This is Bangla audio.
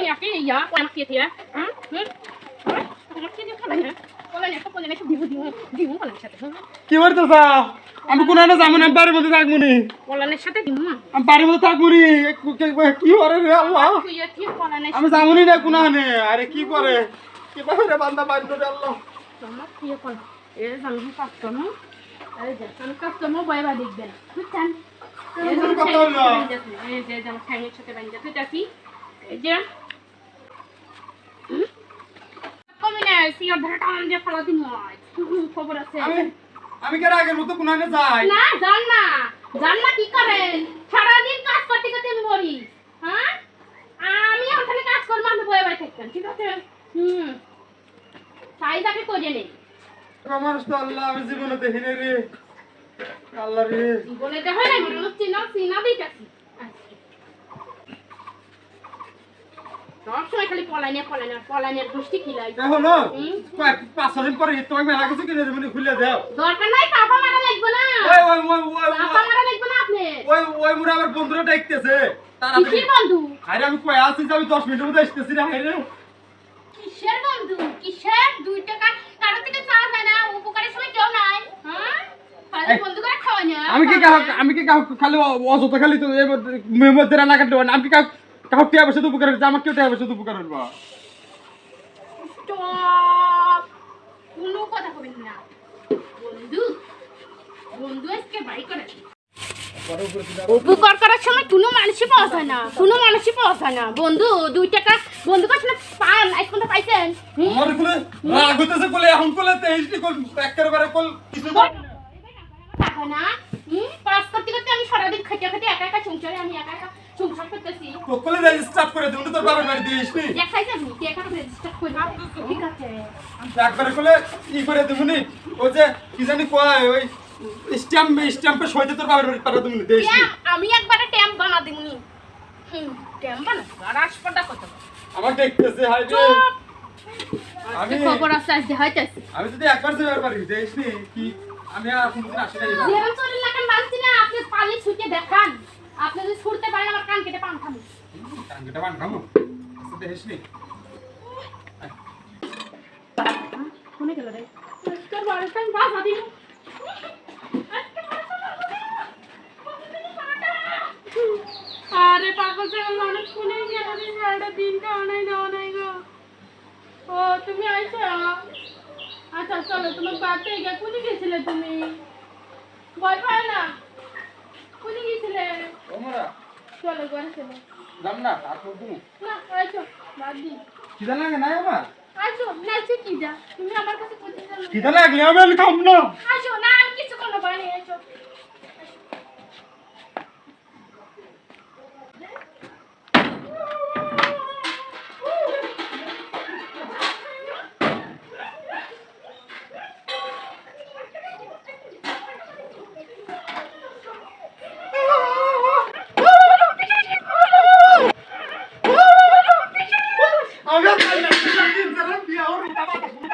ইয়া আমার কে দিয়ে হুম হুম আমার কে না না না করতে চাও আমি কোন যাব না বাড়ির মধ্যে থাকব নি সাথে আমি বাড়ির মধ্যে থাকব নি কি করে রে আল্লাহ আমি যাব নি না কোন আরে কি করে কি করে বান্দা বাড়ির রে আল্লাহ এ আমি কাস্টমার আরে যে আমি কাস্টমার বয়বা দেখবেন বুঝছেন এই যে যেমন ফ্যামিলির সাথে বাইন্দা তুই দেখি এই যে না সিয়ার ধরে টান দিয়ে ফেলা দিন খবর আছে। আমি আমি কেন আগের মতো কোন আনে যাই? না জান না। জান না কি করেন সারাদিন কাজ করতে করতে মরি। হ্যাঁ? আমি ওখানে কাজ করব আমি বয়ে বাড়ি থাকবেন ঠিক আছে? হুম। চাহিদাকে করে নেই মানুষ তো আল্লাহ আমি জীবনে দেখিনি রে। আল্লাহ রে। জীবনে দেখা নাই মানুষ চিনা চিনা দিতেছি। সবসময় খালি পলাইনে পলাইনে পলাইনের গোষ্ঠী খিলাই। এখন না? পাঁচ দিন পরে তোমাকে মেলা কিছু কিনে দেবেন খুলে দাও। দরকার নাই চাপা মারা লাগবে না। ওই ওই ওই ওই চাপা মারা লাগবে না আপনি। ওই ওই মুড়ে আমার বন্ধুরা ডাকতেছে। কিসের বন্ধু? আরে আমি আছি মিনিটের মধ্যে আসতেছি রে কিসের বন্ধু? কিসের? দুই টাকা কারও থেকে চাওয়া যায় না উপকারের সময় কেউ নাই হ্যাঁ? আমি কি আমি কি খালি অযথা খালি তো মধ্যে- রান্না কাটতে। আমি কি কাহ টিয়া বসে তো উপকার হচ্ছে আমার কেউ টিয়া বসে তো উপকার হইবা স্টপ! কোনো কথা কবেন না। বন্ধু বন্ধু আজকে বাই করে উপকার করার সময় কোনো মানুষই পাওয়া যায় না কোনো মানুষই পাওয়া যায় না। বন্ধু দুই টাকা বন্ধু কাছে না পান এখন তো পাইছেন? আমার কোলে রাগ হইতেছে কোলে এখন কোলে তেইশটি কোল একের বারে কোল কিছু বল। টাকা না হুম? পাস করতে করতে আমি সারাদিন খেটে খেটে একা একা সংসারে আমি একা করে দিন তোর বাবার বাড়ি রেজিস্টার করে ঠিক আছে। একবারে কোলে ই করে দিবনি ওই যে কি জানি কয় ওই স্ট্যাম্প স্ট্যাম্পে সইতে তোর বাবার বাড়ি পাঠা দিবনি আমি একবারে ট্যাম্প বানা দিমুনি হুম ট্যাম্প বানা আর কত আমার দেখতেছে হাই রে। আমি খবর আছে আজকে হইতাছে। আমি যদি একবার পারি দিস নি কি আমি আর কোনদিন আসি না চলে লাগান মানছি না আপনি পালি ছুটে দেখান। আপনি যদি ছুটতে পারেন আমার বান খামো আচ্ছা দেখিস কোনে গেল রে? তোর বাড়িতে আমি বাসা দিন আরে পাগল ছাগল মানুষ কোনে গেল রে? সারাটা দিন খাওয়া নাই দাওয়া নাই গো। ও তুমি আইছো আচ্ছা চলো তোমার বাড়িতে গিয়ে কোনে গেছিলে তুমি? ভয় পায় না? কোনে গেছিলে? ওমরা চলো ঘরে চলো যাম না তারপর তুমি না। আইছো বাদ দি। লাগে না আমার? আইছো নাইছো কি যা? তুমি আমার কাছে যাবে লাগলে আমি থাম খাম না। আসো Colombia.